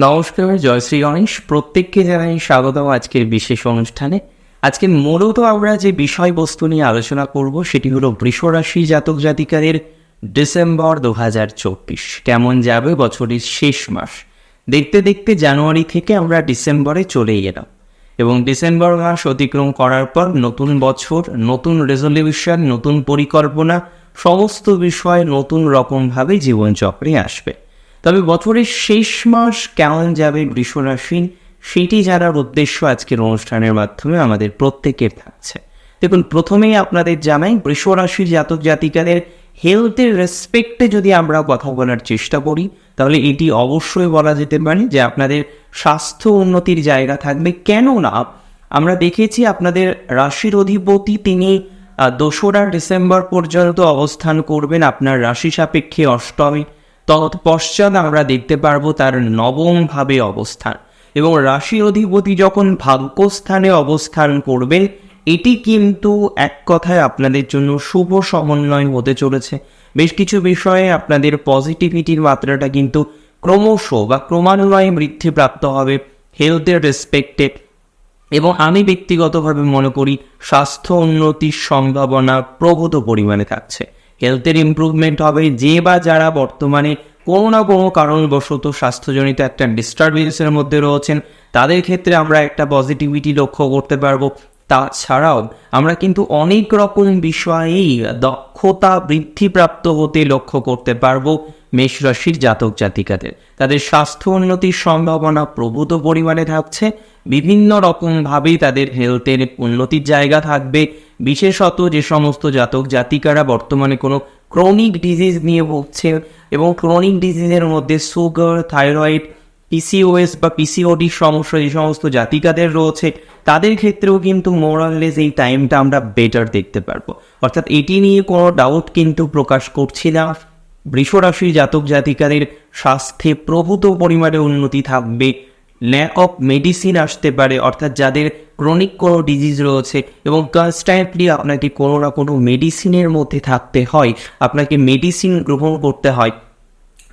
নমস্কার, জয় শ্রী গণেশ। প্রত্যেককে জানাই স্বাগতম আজকের বিশেষ অনুষ্ঠানে। আজকে মূলত আমরা যে বিষয়বস্তু নিয়ে আলোচনা করব, সেটি হলো বৃষরাশি জাতক জাতিকাদের ডিসেম্বর দু হাজার চব্বিশ। কেমন যাবে বছরের শেষ মাস? দেখতে দেখতে জানুয়ারি থেকে আমরা ডিসেম্বরে চলে এলাম। এবং ডিসেম্বর মাস অতিক্রম করার পর নতুন বছর, নতুন রেজলিউশন, নতুন পরিকল্পনা, সমস্ত বিষয় নতুন রকমভাবে জীবনচক্রে আসবে। তবে বছরের শেষ মাস কেমন যাবে বৃষরাশি সেটি জানার উদ্দেশ্য আজকের অনুষ্ঠানের মাধ্যমে আমাদের প্রত্যেকের থাকছে। দেখুন, প্রথমেই আপনাদের জানাই, বৃষরাশির জাতক জাতিকাদের হেলথের রেসপেক্টে যদি আমরা কথা বলার চেষ্টা করি, তাহলে এটি অবশ্যই বলা যেতে পারে যে আপনাদের স্বাস্থ্য উন্নতির জায়গা থাকবে। কেননা, আমরা দেখেছি আপনাদের রাশির অধিপতি তিনি দোসরা ডিসেম্বর পর্যন্ত অবস্থান করবেন। আপনার রাশি সাপেক্ষে অষ্টমী তৎপশ্চাৎ আমরা দেখতে পারব তার নবম ভাবে অবস্থান। এবং রাশি অধিপতি যখন ভাগ্যস্থানে অবস্থান করবেন এটি কিন্তু এক কথায় আপনাদের জন্য শুভ সমন্বয় হতে চলেছে। বেশ কিছু বিষয়ে আপনাদের পজিটিভিটির মাত্রাটা কিন্তু ক্রমশ বা ক্রমান্বয়ে বৃদ্ধিপ্রাপ্ত হবে হেলথের রেসপেক্টে এবং আমি ব্যক্তিগতভাবে মনে করি স্বাস্থ্য উন্নতির সম্ভাবনা প্রভূত পরিমাণে থাকছে। হেলথের ইম্প্রুভমেন্ট হবে যে বা যারা বর্তমানে কোনো না কোনো কারণবশত স্বাস্থ্যজনিত একটা ডিস্টারবেন্সের মধ্যে রয়েছেন, তাদের ক্ষেত্রে আমরা একটা পজিটিভিটি লক্ষ্য করতে পারব। তাছাড়াও আমরা কিন্তু অনেক রকম বিষয়েই দক্ষতা বৃদ্ধিপ্রাপ্ত হতে লক্ষ্য করতে পারব মেষ রাশির জাতক জাতিকাদের। তাদের স্বাস্থ্য উন্নতির সম্ভাবনা প্রভূত পরিমাণে থাকছে, বিভিন্ন রকমভাবেই তাদের হেলথের উন্নতির জায়গা থাকবে। বিশেষত যে সমস্ত জাতক জাতিকারা বর্তমানে কোনো ক্রনিক ডিজিজ নিয়ে ভুগছে এবং ক্রনিক ডিজিজের মধ্যে সুগার থাইরয়েড পিসিওএস বা পিসিওডি সমস্যা যে সমস্ত জাতিকাদের রয়েছে, তাদের ক্ষেত্রেও কিন্তু মোরাললেস এই টাইমটা আমরা বেটার দেখতে পারব। অর্থাৎ এটি নিয়ে কোনো ডাউট কিন্তু প্রকাশ করছি না। বৃষরাশি জাতক জাতিকাদের স্বাস্থ্যে প্রভূত পরিমাণে উন্নতি থাকবে। ল্যাক অফ মেডিসিন আসতে পারে, অর্থাৎ যাদের ক্রনিক কোনো ডিজিজ রয়েছে এবং কনস্ট্যান্টলি আপনাকে কোনো না কোনো মেডিসিনের মধ্যে থাকতে হয়, আপনাকে মেডিসিন গ্রহণ করতে হয়,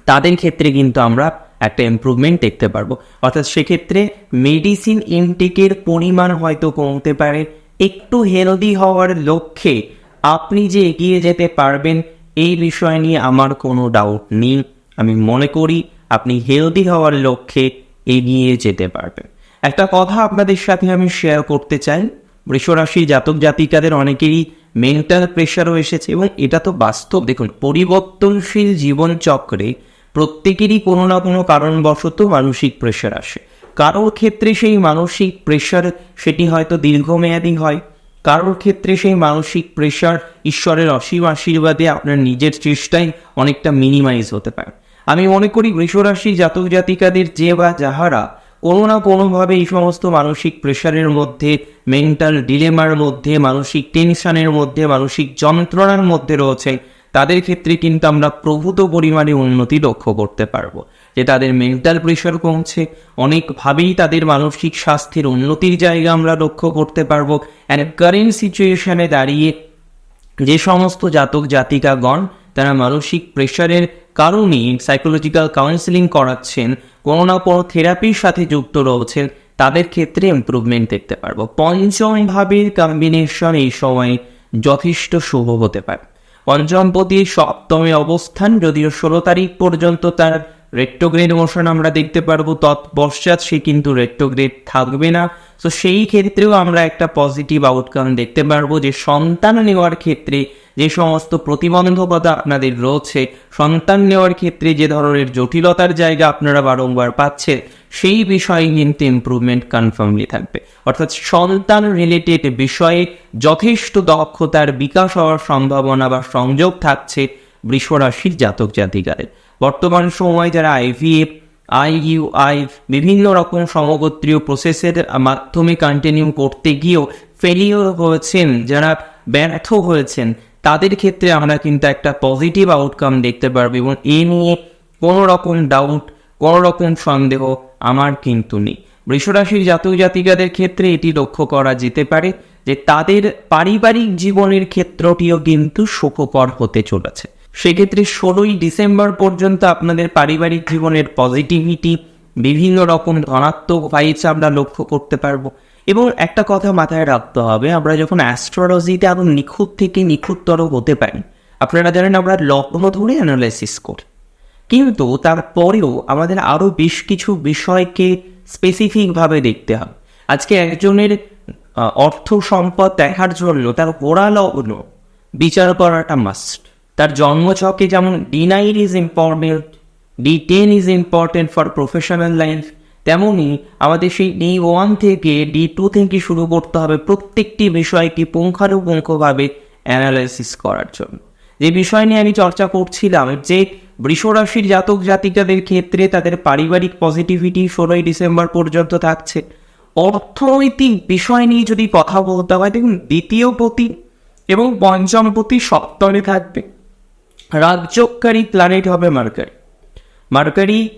তাদের ক্ষেত্রে কিন্তু আমরা একটা ইম্প্রুভমেন্ট দেখতে পারব। অর্থাৎ সেক্ষেত্রে মেডিসিন ইনটেকের পরিমাণ হয়তো কমতে পারে। একটু হেলদি হওয়ার লক্ষ্যে আপনি যে এগিয়ে যেতে পারবেন, এই বিষয় নিয়ে আমার কোনো ডাউট নেই। আমি মনে করি আপনি হেলদি হওয়ার লক্ষ্যে এগিয়ে যেতে পারবেন। একটা কথা আপনাদের সাথে আমি শেয়ার করতে চাই। বৃষরাশি জাতক জাতিকাদের অনেকেরই মেন্টাল প্রেশারও এসেছে এবং এটা তো বাস্তব। দেখুন, পরিবর্তনশীল জীবন চক্রে প্রত্যেকেরই কোনো না কোনো কারণবশত মানসিক প্রেশার আসে। কারোর ক্ষেত্রে সেই মানসিক প্রেশার সেটি হয়তো দীর্ঘমেয়াদী হয়। কারোর ক্ষেত্রে সেই মানসিক প্রেশার ঈশ্বরের অসীম আশীর্বাদে আপনার নিজের চেষ্টায় অনেকটা মিনিমাইজ হতে পারে। আমি মনে করি বৃষরাশি জাতক জাতিকাদের যে বা যাহারা কোনো না কোনোভাবে এই সমস্ত মানসিক প্রেশারের মধ্যে মেন্টাল ডিলেমার মধ্যে, মানসিক টেনশনের মধ্যে, মানসিক যন্ত্রণার মধ্যে রয়েছে। তাদের ক্ষেত্রে কিন্তু আমরা প্রভূত পরিমাণে উন্নতি লক্ষ্য করতে পারব। যে তাদের মেন্টাল প্রেশার কমছে, অনেকভাবেই তাদের মানসিক স্বাস্থ্যের উন্নতির জায়গা আমরা লক্ষ্য করতে পারব। অ্যান্ড কারেন্ট সিচুয়েশনে দাঁড়িয়ে যে সমস্ত জাতক জাতিকাগণ তারা মানসিক প্রেশারের কারণে সাইকোলজিক্যাল কাউন্সিলিং করাচ্ছেন কোনো না কোনো থেরাপির সাথে যুক্ত রয়েছেন, তাদের ক্ষেত্রে ইমপ্রুভমেন্ট দেখতে পারব। পঞ্চম ভাবের কম্বিনেশন এই সময় যথেষ্ট শুভ হতে পারে। পঞ্চমপতি সপ্তমে অবস্থান যদিও ষোলো তারিখ পর্যন্ত তার রেট্রোগ্রেড মোশন আমরা দেখতে পারব, তৎপশ্চাৎ সে কিন্তু রেট্রোগ্রেড থাকবে না। তো সেই ক্ষেত্রেও আমরা একটা পজিটিভ আউটকাম দেখতে পারব যে সন্তান নেওয়ার ক্ষেত্রে যে সমস্ত প্রতিবন্ধকতা আপনাদের রয়েছে, সন্তান নেওয়ার ক্ষেত্রে যে ধরনের জটিলতার জায়গা আপনারা বারংবার পাচ্ছেন, সেই বিষয়ে কিন্তু ইমপ্রুভমেন্ট কনফার্মলি থাকবে। অর্থাৎ সন্তান রিলেটেড বিষয়ে যথেষ্ট দক্ষতার বিকাশ হওয়ার সম্ভাবনা বা সংযোগ থাকছে বৃষরাশির জাতক জাতিকারের বর্তমান সময় যারা আইভিএফ আইইউআই বিভিন্ন রকম সমগোত্রীয় প্রসেসের মাধ্যমে কন্টিনিউ করতে গিয়েও ফেলিওর হয়েছেন, যারা ব্যর্থ হয়েছেন তাদের ক্ষেত্রে আমরা কিন্তু একটা পজিটিভ আউটকাম দেখতে পারব এবং এ নিয়ে কোনো রকম ডাউট কোনো রকম সন্দেহ আমার কিন্তু নেই। বৃষরাশির জাতক জাতিকাদের ক্ষেত্রে এটি লক্ষ্য করা যেতে পারে যে তাদের পারিবারিক জীবনের ক্ষেত্রটিও কিন্তু সুখকর হতে চলেছে। সেক্ষেত্রে ষোলোই ডিসেম্বর পর্যন্ত আপনাদের পারিবারিক জীবনের পজিটিভিটি বিভিন্ন রকম ধনাত্মক ভাইবস আমরা লক্ষ্য করতে পারব। এবং একটা কথা মাথায় রাখতে হবে, আমরা যখন অ্যাস্ট্রোলজিতে আরও নিখুঁত থেকে নিখুঁততর হতে পারি, আপনারা জানেন আমরা লগ্ন ধরে অ্যানালাইসিস করি। কিন্তু তারপরেও আমাদের আরও বেশ কিছু বিষয়কে স্পেসিফিকভাবে দেখতে হবে। আজকে একজনের অর্থ সম্পদ দেখার জন্য তার গোড়া লগ্ন বিচার করাটা মাস্ট তার জন্মছকে যেমন D nine is important D ten is important for professional life তেমনই আমাদের সেই ডি ওয়ান থেকে ডি টু থেকে শুরু করতে হবে প্রত্যেকটি বিষয়কে পুঙ্খানুপুঙ্খভাবে অ্যানালাইসিস করার জন্য। যে বিষয় নিয়ে আমি চর্চা করছিলাম, যে বৃষরাশির জাতক জাতিকাদের ক্ষেত্রে তাদের পারিবারিক পজিটিভিটি ষোলোই ডিসেম্বর পর্যন্ত থাকছে। অর্থনৈতিক বিষয় নিয়ে যদি কথা বলতে হয়, দেখুন, দ্বিতীয় পতি এবং পঞ্চম পতি সপ্তমে থাকবে। রাজ্যকারী প্ল্যানেট হবে মার্কারি। মার্কারি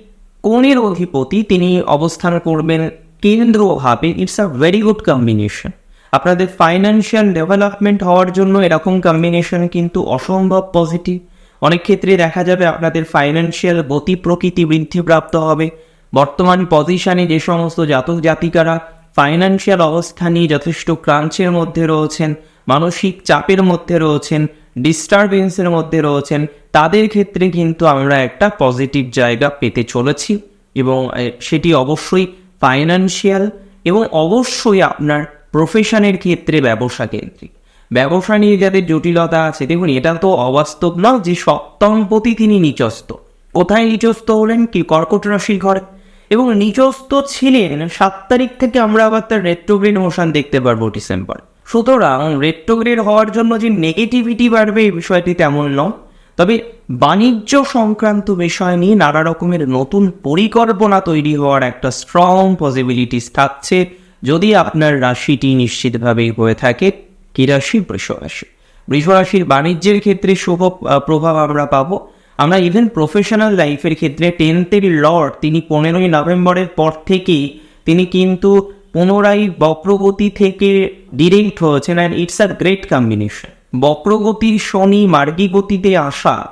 কোণের অধিপতি তিনি অবস্থান করবেন কেন্দ্রভাবে। It's a very good combination আপনাদের ফাইন্যান্সিয়াল ডেভেলপমেন্ট হওয়ার জন্য এরকম কম্বিনেশন কিন্তু অসম্ভব পজিটিভ অনেক ক্ষেত্রে দেখা যাবে আপনাদের ফাইন্যান্সিয়াল গতি প্রকৃতি বৃদ্ধিপ্রাপ্ত হবে। বর্তমান পজিশনে যে সমস্ত জাতক জাতিকারা ফাইন্যান্সিয়াল অবস্থা নিয়ে যথেষ্ট ক্রাঞ্চের মধ্যে রয়েছেন, মানসিক চাপের মধ্যে রয়েছেন ডিস্টারবেন্সের মধ্যে রয়েছেন, তাদের ক্ষেত্রে কিন্তু আমরা একটা পজিটিভ জায়গা পেতে চলেছি এবং সেটি অবশ্যই ফাইন্যান্সিয়াল এবং অবশ্যই আপনার প্রফেশনের ক্ষেত্রে ব্যবসা কেন্দ্রিক ব্যবসা নিয়ে যাদের জটিলতা আছে, দেখুন, এটা তো অবাস্তব নয় যে সপ্তমপতি তিনি নিচস্ত কোথায় নিচস্ত হলেন? কি কর্কট রাশির ঘরে। এবং নিচস্ত ছিলেন, সাত তারিখ থেকে আমরা আবার তার রেট্রোগ্রেড মোশন দেখতে পারব ডিসেম্বর। সুতরাং রেট্রোগ্রেড হওয়ার জন্য যে নেগেটিভিটি বাড়বে এই বিষয়টি তেমন নয়। তবে বাণিজ্য সংক্রান্ত বিষয় নিয়ে নানা রকমের নতুন পরিকল্পনা তৈরি হওয়ার একটা স্ট্রং পসিবিলিটিস থাকছে যদি আপনার রাশিটি নিশ্চিতভাবে হয়ে থাকে। কি রাশি? বৃষ রাশি। বৃষ রাশির বাণিজ্যের ক্ষেত্রে শুভ প্রভাব আমরা পাবো। আমরা ইভেন প্রফেশনাল লাইফের ক্ষেত্রে টেন্থের লর্ড তিনি পনেরোই নভেম্বরের পর থেকেই তিনি কিন্তু পুনরায় বক্রগতি থেকে ডিরেক্ট হয়েছেন and it's a great combination বক্রগতির শনি, মার্গী গতিতে আসা,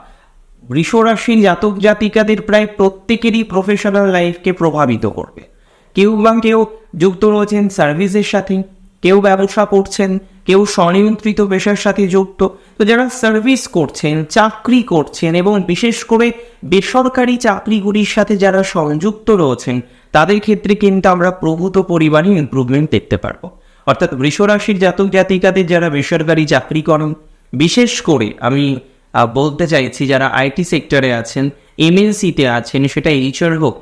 বৃষরাশির জাতক জাতিকাদের প্রায় প্রত্যেকেরই প্রফেশনাল লাইফকে প্রভাবিত করবে। কেউ বা কেউ যুক্ত রয়েছেন সার্ভিসের সাথে, কেউ ব্যবসা করছেন, কেউ স্বনিয়ন্ত্রিত পেশার সাথে যুক্ত। তো যারা সার্ভিস করছেন, চাকরি করছেন এবং বিশেষ করে বেসরকারি চাকরিগুলির সাথে যারা সংযুক্ত রয়েছেন তাদের ক্ষেত্রে কিন্তু আমরা প্রভূত পরিমাণে ইমপ্রুভমেন্ট দেখতে পারব। অর্থাৎ বৃষরাশির জাতক জাতিকাদের যারা বেসরকারি চাকরি করেন, বিশেষ করে আমি বলতে চাইছি যারা আইটি সেক্টরে আছেন এমএনসিতে আছেন, সেটা এইচআর হোক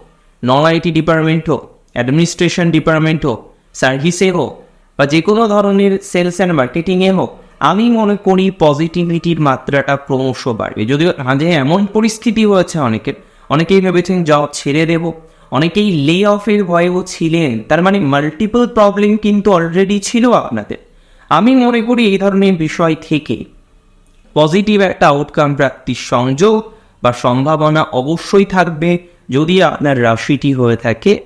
নন আইটি ডিপার্টমেন্ট হোক অ্যাডমিনিস্ট্রেশন ডিপার্টমেন্ট হোক সার্ভিসে হোক, বা যে কোনো ধরনের সেলস অ্যান্ড মার্কেটিংয়ে হোক, আমি মনে করি পজিটিভিটির মাত্রাটা ক্রমশ বাড়বে। যদিও মাঝে এমন পরিস্থিতি হয়েছে অনেকের, অনেকেই ভেবেছেন জব ছেড়ে দেব অনেকেই লে অফের ভয়েও ছিলেন। তার মানে মাল্টিপল প্রবলেম কিন্তু অলরেডি ছিল আপনাদের। আমি মনে করি এই ধরনের বিষয় থেকে পজিটিভ একটা আউটকাম প্রাপ্তির সংযোগ বা সম্ভাবনা অবশ্যই থাকবে যদি আপনার রাশিটি হয়ে থাকে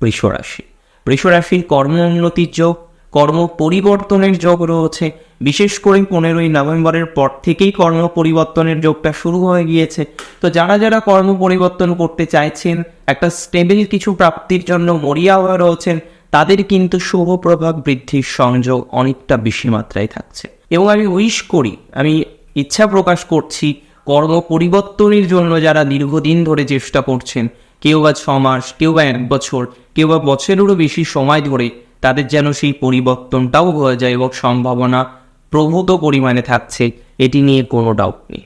বৃষ রাশি রাশির কর্ম উন্নতির যোগ কর্ম পরিবর্তনের যোগ রয়েছে। বিশেষ করে পনেরোই নভেম্বরের পর থেকেই কর্ম পরিবর্তনের যোগটা শুরু হয়ে গিয়েছে। তো যারা যারা কর্ম পরিবর্তন করতে চাইছেন, একটা স্টেবল কিছু প্রাপ্তির জন্য মরিয়া হয়ে রয়েছেন, তাদের কিন্তু শুভ প্রভাব বৃদ্ধির সংযোগ অনেকটা বেশি মাত্রায় থাকছে। এবং আমি উইশ করি, আমি ইচ্ছা প্রকাশ করছি কর্ম পরিবর্তনের জন্য যারা দীর্ঘদিন ধরে চেষ্টা করছেন, কেউ বা ছ মাস কেউ বা এক বছর, কেউ বা বছরেরও বেশি সময় ধরে তাদের যেন সেই পরিবর্তনটাও হয়ে যায় এবং সম্ভাবনা প্রভূত পরিমাণে থাকছে, এটি নিয়ে কোনো ডাউট নেই।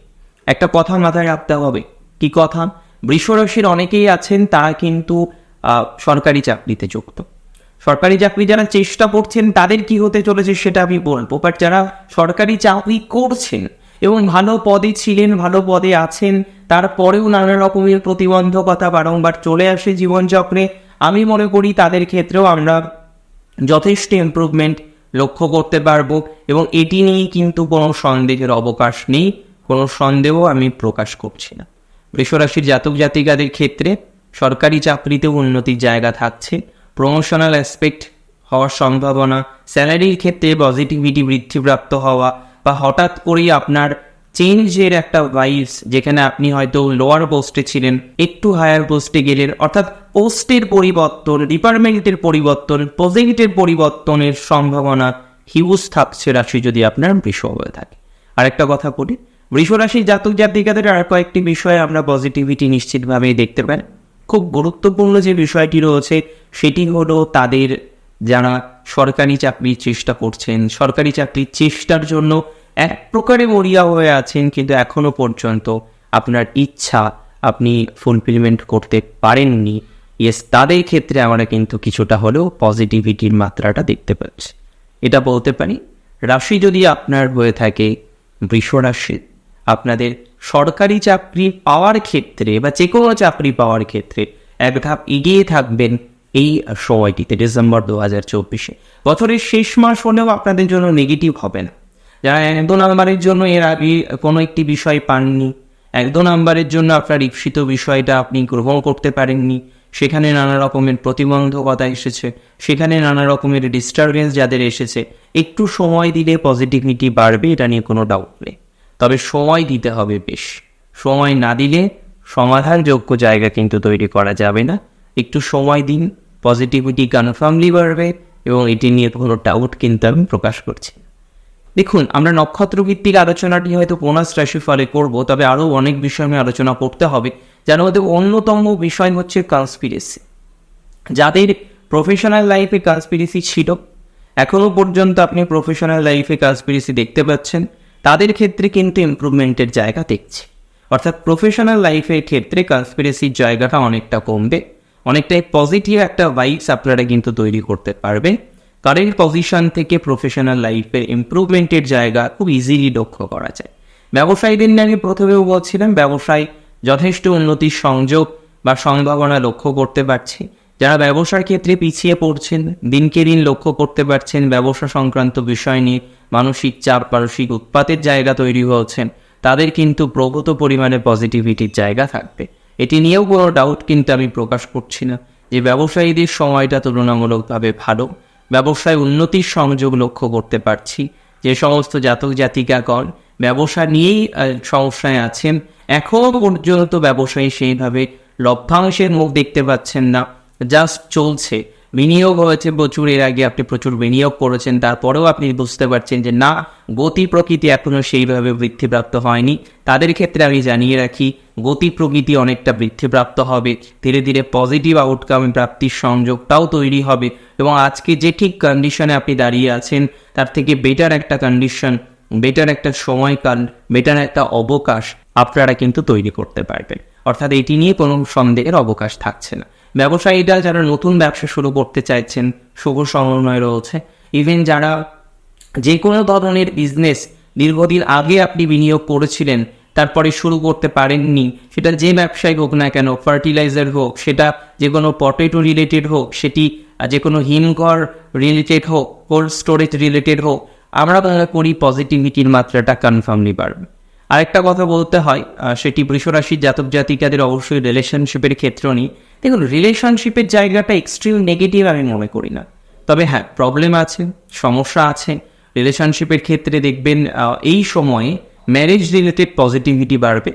একটা কথা মাথায় রাখতে হবে। কি কথা? বৃষরাশির অনেকেই আছেন, তারা কিন্তু সরকারি চাকরিতে যুক্ত। সরকারি চাকরি যারা চেষ্টা করছেন, তাদের কি হতে চলেছে সেটা আমি বলব। বাট যারা সরকারি চাকরি করছেন এবং ভালো পদে ছিলেন, ভালো পদে আছেন, তারপরেও নানা রকমের প্রতিবন্ধকতা বারংবার চলে আসে জীবনচক্রে। আমি মনে করি তাদের ক্ষেত্রেও আমরা যথেষ্ট ইমপ্রুভমেন্ট লক্ষ্য করতে পারব এবং এটি নিয়েই কিন্তু কোনো সন্দেহের অবকাশ নেই, কোনো সন্দেহ আমি প্রকাশ করছি না। বৃষরাশির জাতক জাতিকাদের ক্ষেত্রে সরকারি চাকরিতেও উন্নতির জায়গা থাকছে প্রমোশনাল অ্যাসপেক্ট হওয়ার সম্ভাবনা স্যালারির ক্ষেত্রে পজিটিভিটি বৃদ্ধিপ্রাপ্ত হওয়া বা হঠাৎ করেই আপনার চেঞ্জের একটা ভাইস যেখানে আপনি হয়তো লোয়ার পোস্টে ছিলেন, একটু হায়ার পোস্টে গেলেন, অর্থাৎ পোস্টের পরিবর্তন ডিপার্টমেন্টের পরিবর্তন প্রজেক্টের পরিবর্তনের সম্ভাবনা হিউজ থাকছে রাশি যদি আপনার বৃষ হয়ে থাকে। আরেকটা কথা বলি, বৃষ রাশির জাতক জাতিকাদের আর কয়েকটি বিষয়ে আমরা পজিটিভিটি নিশ্চিতভাবে দেখতে পাই। খুব গুরুত্বপূর্ণ যে বিষয়টি রয়েছে, সেটি হলো তাদের যারা সরকারি চাকরির চেষ্টা করছেন, সরকারি চাকরির চেষ্টার জন্য এক প্রকারে মরিয়া হয়ে আছেন কিন্তু এখনও পর্যন্ত আপনার ইচ্ছা আপনি ফুলফিলমেন্ট করতে পারেননি। ইয়েস তাদের ক্ষেত্রে আমরা কিন্তু কিছুটা হলেও পজিটিভিটির মাত্রাটা দেখতে পাচ্ছি। এটা বলতে পারি, রাশি যদি আপনার হয়ে থাকে, বৃষ রাশি, আপনাদের সরকারি চাকরি পাওয়ার ক্ষেত্রে বা যে কোনো চাকরি পাওয়ার ক্ষেত্রে এক ধাপ এগিয়ে থাকবেন এই সময়টিতে ডিসেম্বর দু হাজার চব্বিশে। বছরের শেষ মাস হলেও আপনাদের জন্য নেগেটিভ হবে না। যারা এক দু নাম্বারের জন্য এর আগে কোনো একটি বিষয় পাননি। এক দু নাম্বারের জন্য আপনার ঈপ্সিত বিষয়টা আপনি গ্রহণ করতে পারেননি। সেখানে নানা রকমের প্রতিবন্ধকতা এসেছে। সেখানে নানা রকমের ডিস্টারবেন্স যাদের এসেছে। একটু সময় দিলে পজিটিভিটি বাড়বে, এটা নিয়ে কোনো ডাউট নেই। তবে সময় দিতে হবে বেশ। সময় না দিলে সমাধানযোগ্য জায়গা কিন্তু তৈরি করা যাবে না। একটু সময় দিন পজিটিভিটি কনফার্মলি বাড়বে এবং এটি নিয়ে কোনো ডাউট কিন্তু আমি প্রকাশ করছি। দেখুন, আমরা নক্ষত্র ভিত্তিক আলোচনাটি হয়তো বোনাস রাশি ফলে করব, তবে আরও অনেক বিষয় নিয়ে আলোচনা করতে হবে। যার মধ্যে অন্যতম বিষয় হচ্ছে কনস্পিরেসি যাদের প্রফেশনাল লাইফে কনস্পিরেসি ছিল এখনও পর্যন্ত আপনি প্রফেশনাল লাইফে কনস্পিরেসি দেখতে পাচ্ছেন, তাদের ক্ষেত্রে কিন্তু ইমপ্রুভমেন্টের জায়গা দেখছে। অর্থাৎ প্রফেশনাল লাইফের ক্ষেত্রে কনস্পিরেসির জায়গাটা অনেকটা কমবে, অনেকটাই পজিটিভ একটা ভাইবস আপনারা কিন্তু তৈরি করতে পারবেন। কারেন্ট পজিশন থেকে প্রফেশনাল লাইফের ইম্প্রুভমেন্টের জায়গা খুব ইজিলি লক্ষ্য করা যায়। ব্যবসায়ীদের নিয়ে আমি প্রথমেও বলছিলাম, ব্যবসায় যথেষ্ট উন্নতির সংযোগ বা সম্ভাবনা লক্ষ্য করতে পারছি। যারা ব্যবসার ক্ষেত্রে পিছিয়ে পড়ছেন, দিনকে দিন লক্ষ্য করতে পারছেন, ব্যবসা সংক্রান্ত বিষয় নিয়ে মানসিক চাপ, মানসিক উৎপাতের জায়গা তৈরি হচ্ছেন তাদের কিন্তু প্রভূত পরিমাণে পজিটিভিটির জায়গা থাকবে। এটি নিয়েও কোনো ডাউট কিন্তু আমি প্রকাশ করছি না যে ব্যবসায়ীদের সময়টা তুলনামূলকভাবে ভালো। ব্যবসায় উন্নতির সংযোগ লক্ষ্য করতে পারছি। যে সমস্ত জাতক জাতিকাগণ ব্যবসা নিয়েই সমস্যায় আছেন এখনও পর্যন্ত ব্যবসায়ী সেইভাবে লভ্যাংশের মুখ দেখতে পাচ্ছেন না। জাস্ট চলছে। বিনিয়োগ হয়েছে প্রচুর, এর আগে আপনি প্রচুর বিনিয়োগ করেছেন, তারপরেও আপনি বুঝতে পারছেন যে না, গতি প্রকৃতি এখনও সেইভাবে বৃদ্ধিপ্রাপ্ত হয়নি। তাদের ক্ষেত্রে আমি জানিয়ে রাখি গতি প্রকৃতি অনেকটা বৃদ্ধিপ্রাপ্ত হবে। ধীরে ধীরে পজিটিভ আউটকাম প্রাপ্তির সংযোগটাও তৈরি হবে এবং আজকে যে ঠিক কন্ডিশনে আপনি দাঁড়িয়ে আছেন, তার থেকে বেটার একটা কন্ডিশন বেটার একটা সময়কাল বেটার একটা অবকাশ আপনারা কিন্তু তৈরি করতে পারবেন। অর্থাৎ এটি নিয়ে কোনো সন্দেহের অবকাশ থাকছে না। ব্যবসায়ীরা যারা নতুন ব্যবসা শুরু করতে চাইছেন, শুভ সমন্বয় রয়েছে। ইভেন যারা যে কোনো ধরনের বিজনেস দীর্ঘদিন আগে আপনি বিনিয়োগ করেছিলেন তারপরে শুরু করতে পারেননি। সেটা যে ব্যবসায় হোক না কেন ফার্টিলাইজার হোক, সেটা যে কোনো পটেটো রিলেটেড হোক, সেটি যে কোনো হিমঘর রিলেটেড হোক কোল্ড স্টোরেজ রিলেটেড হোক, আমরা মনে করি পজিটিভিটির মাত্রাটা কনফার্মলি বাড়বে আরেকটা কথা বলতে হয় সেটি বৃষরাশির জাতক জাতিকাদের অবশ্যই রিলেশনশিপের ক্ষেত্র নেই দেখুন রিলেশনশিপের জায়গাটা এক্সট্রিম নেগেটিভ আমি মনে করি না। তবে হ্যাঁ প্রবলেম আছে, সমস্যা আছে। রিলেশনশিপের ক্ষেত্রে দেখবেন এই সময়ে ম্যারেজ রিলেটেড পজিটিভিটি বাড়বে।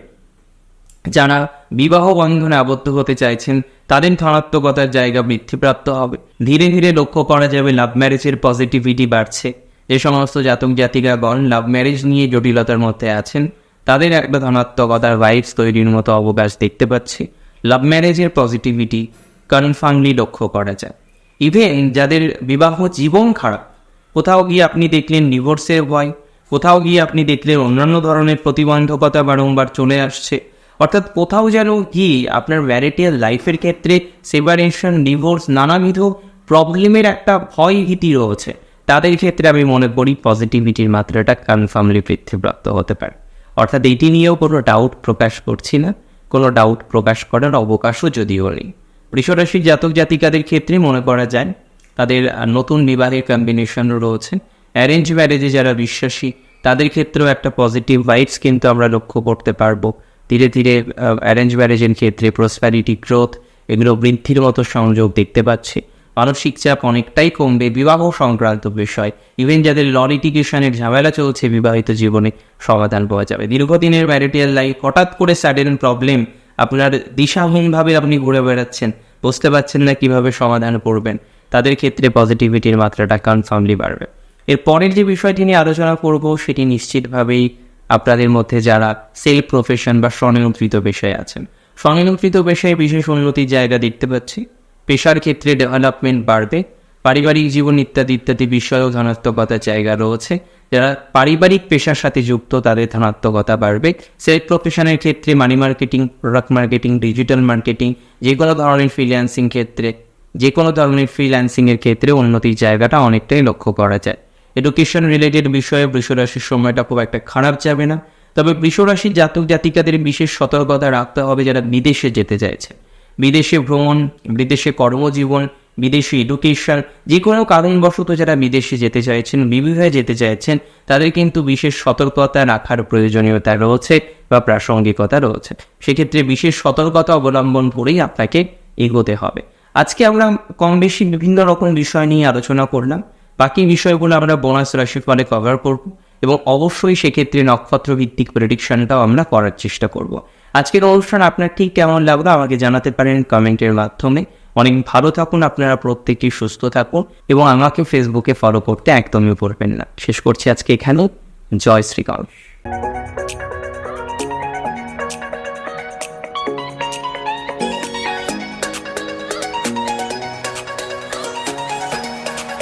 যারা বিবাহ বন্ধনে আবদ্ধ হতে চাইছেন, তাদের ধনাত্মকতার জায়গা বৃদ্ধিপ্রাপ্ত হবে। ধীরে ধীরে লক্ষ্য করা যাবে লাভ ম্যারেজের পজিটিভিটি বাড়ছে। যে সমস্ত জাতক জাতিকাগণ লাভ ম্যারেজ নিয়ে জটিলতার মধ্যে আছেন, তাদের একটা ধনাত্মকতার ভাইবস তৈরির মতো অবকাশ দেখতে পাচ্ছি। লাভ ম্যারেজের পজিটিভিটি কনফার্মলি লক্ষ্য করা যায়। ইভেন যাদের বিবাহ জীবন খারাপ, কোথাও গিয়ে আপনি দেখলেন ডিভোর্সের ভয় কোথাও গিয়ে আপনি দেখলেন অন্যান্য ধরনের প্রতিবন্ধকতা বারংবার চলে আসছে। অর্থাৎ কোথাও যেন গিয়ে আপনার ম্যারিটিয়াল লাইফের ক্ষেত্রে সেপারেশন ডিভোর্স নানাবিধ প্রবলেমের একটা ভয় ভীতি রয়েছে। তাদের ক্ষেত্রে আমি মনে করি পজিটিভিটির মাত্রাটা কনফার্মলি বৃদ্ধিপ্রাপ্ত হতে পারে। অর্থাৎ এটি নিয়েও কোনো ডাউট প্রকাশ করছি না। কোনো ডাউট প্রকাশ করার অবকাশও যদিও নেই। বৃষরাশির জাতক জাতিকাদের ক্ষেত্রে মনে করা যায়, তাদের নতুন বিবাহের কম্বিনেশনও রয়েছে। অ্যারেঞ্জ ম্যারেজে যারা বিশ্বাসী, তাদের ক্ষেত্রেও একটা পজিটিভ ভাইবস কিন্তু আমরা লক্ষ্য করতে পারব। ধীরে ধীরে অ্যারেঞ্জ ম্যারেজের ক্ষেত্রে প্রসপ্যারিটি গ্রোথ এগুলো বৃদ্ধির মতো সংযোগ দেখতে পাচ্ছি। মানসিক চাপ অনেকটাই কমবে, বিবাহ সংক্রান্ত বিষয় ইভেন যাদের ল লিটিগেশনের ঝামেলা চলছে বিবাহিত জীবনে সমাধান পাওয়া যাবে। দীর্ঘদিনের ম্যারিটিয়াল লাইফ হঠাৎ করে স্যাডেন প্রবলেম আপনার দিশাহীনভাবে আপনি ঘুরে বেড়াচ্ছেন, বুঝতে পারছেন না কীভাবে সমাধান করবেন। তাদের ক্ষেত্রে পজিটিভিটির মাত্রাটা কনফার্মলি বাড়বে। এর পরের যে বিষয়টি নিয়ে আলোচনা করব, সেটি নিশ্চিতভাবেই আপনাদের মধ্যে যারা সেলফ প্রফেশন বা স্বনিয়ন্ত্রিত পেশায় আছেন। স্বনিয়ন্ত্রিত পেশায় বিশেষ উন্নতির জায়গা দেখতে পাচ্ছি। পেশার ক্ষেত্রে ডেভেলপমেন্ট বাড়বে। পারিবারিক জীবন ইত্যাদি ইত্যাদি বিষয়েও ধনাত্মকতার জায়গা রয়েছে। যারা পারিবারিক পেশার সাথে যুক্ত, তাদের ধনাত্মকতা বাড়বে। সেলফ প্রফেশনের ক্ষেত্রে money marketing product marketing digital marketing যে কোনো ধরনের ফ্রিল্যান্সিং ক্ষেত্রে, যে কোনো ধরনের ফ্রিল্যান্সিংয়ের ক্ষেত্রে উন্নতির জায়গাটা অনেকটাই লক্ষ্য করা যায়। এডুকেশন রিলেটেড বিষয়ে বৃষরাশির সময়টা খুব একটা খারাপ যাবে না। তবে বৃষরাশির জাতক জাতিকাদের বিশেষ সতর্কতা রাখতে হবে যারা বিদেশে যেতে চাইছে। বিদেশে ভ্রমণ, বিদেশে কর্মজীবন, বিদেশি এডুকেশন যে কোনো কারণবশত যারা বিদেশে যেতে চাইছেন বিবিধে যেতে চাইছেন, তাদের কিন্তু বিশেষ সতর্কতা রাখার প্রয়োজনীয়তা রয়েছে বা প্রাসঙ্গিকতা রয়েছে। সেক্ষেত্রে বিশেষ সতর্কতা অবলম্বন করেই আপনাকে এগোতে হবে। আজকে আমরা কম বেশি বিভিন্ন রকম বিষয় নিয়ে আলোচনা করলাম। বাকি বিষয়গুলো আমরা বোনাস রাশি ফলে কভার করব এবং অবশ্যই সেক্ষেত্রে নক্ষত্র ভিত্তিক প্রেডিকশনটাও আমরা করার চেষ্টা করব। আজকের অনুষ্ঠান আপনার ঠিক কেমন লাগল আমাকে জানাতে পারেন কমেন্টের মাধ্যমে। অনেক ভালো থাকুন, আপনারা প্রত্যেকেই সুস্থ থাকুন এবং আমাকে ফেসবুকে ফলো করতে একদমই ভুলবেন না। শেষ করছি আজকে এখানেও জয় শ্রীকান্ত